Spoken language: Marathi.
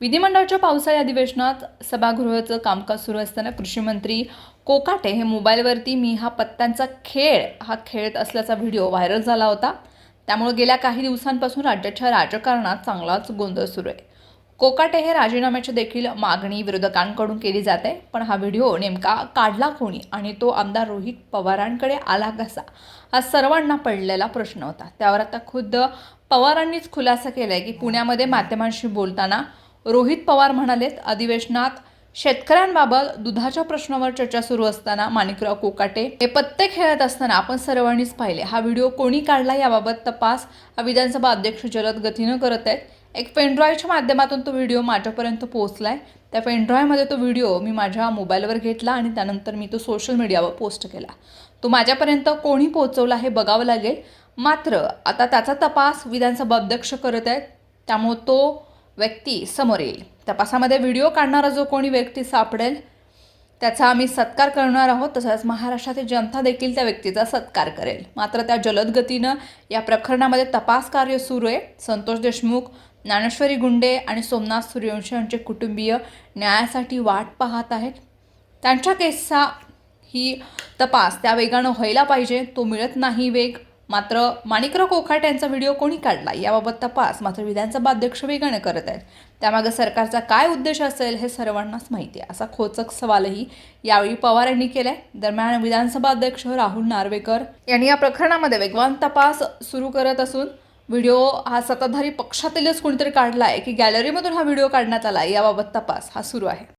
विधिमंडळाच्या पावसाळी अधिवेशनात सभागृहाचं कामकाज सुरू असताना कृषीमंत्री कोकाटे हे मोबाईलवरती मी हा पत्त्यांचा खेळ हा खेळत असल्याचा व्हिडिओ व्हायरल झाला होता. त्यामुळे गेल्या काही दिवसांपासून राज्याच्या राजकारणात चांगलाच गोंधळ सुरू आहे. कोकाटे हे राजीनाम्याची देखील मागणी विरोधकांकडून केली जाते पण हा व्हिडिओ नेमका काढला कोणी आणि तो आमदार रोहित पवारांकडे आला कसा? हा सर्वांना पडलेला प्रश्न होता. त्यावर आता खुद्द पवारांनीच खुलासा केलाय की पुण्यामध्ये माध्यमांशी बोलताना रोहित पवार म्हणालेत अधिवेशनात शेतकऱ्यांबाबत दुधाच्या प्रश्नावर चर्चा सुरू असताना माणिकराव कोकाटे हे पत्ते खेळत असताना आपण सर्वांनीच पाहिले. हा व्हिडिओ कोणी काढला याबाबत तपास हा विधानसभा अध्यक्ष जलद गतीनं करत आहेत. एक पेनड्रॉयच्या माध्यमातून तो व्हिडिओ माझ्यापर्यंत पोहोचलाय. त्या पेनड्रॉयमध्ये तो व्हिडिओ मी माझ्या मोबाईलवर घेतला आणि त्यानंतर मी तो सोशल मीडियावर पोस्ट केला. तो माझ्यापर्यंत कोणी पोहोचवला हे बघावं लागेल. मात्र आता त्याचा तपास विधानसभा अध्यक्ष करत आहेत. त्यामुळं तो व्यक्ती समोर येईल. तपासामध्ये व्हिडिओ काढणारा जो कोणी व्यक्ती सापडेल त्याचा आम्ही सत्कार करणार आहोत तसंच महाराष्ट्रातील जनता देखील त्या व्यक्तीचा सत्कार करेल. मात्र त्या जलद गतीनं या प्रकरणामध्ये तपास कार्य सुरू आहे. संतोष देशमुख ज्ञानेश्वरी गुंडे आणि सोमनाथ सूर्यवंशी यांचे कुटुंबीय न्यायासाठी वाट पाहत आहेत. त्यांच्या केसचा ही तपास त्या वेगानं व्हायला पाहिजे तो मिळत नाही वेग. मात्र माणिकराव कोखाट यांचा व्हिडिओ कोणी काढला याबाबत तपास मात्र विधानसभा अध्यक्ष वेगाने करत आहेत. त्यामागे सरकारचा काय उद्देश असेल हे सर्वांनाच माहिती आहे. असा खोचक सवालही यावेळी पवार यांनी केलाय. दरम्यान विधानसभा अध्यक्ष राहुल नार्वेकर यांनी या प्रकरणामध्ये वेगवान तपास सुरू करत असून व्हिडिओ हा सत्ताधारी पक्षातीलच कोणीतरी काढला आहे की गॅलरीमधून हा व्हिडिओ काढण्यात आला याबाबत तपास हा सुरू आहे.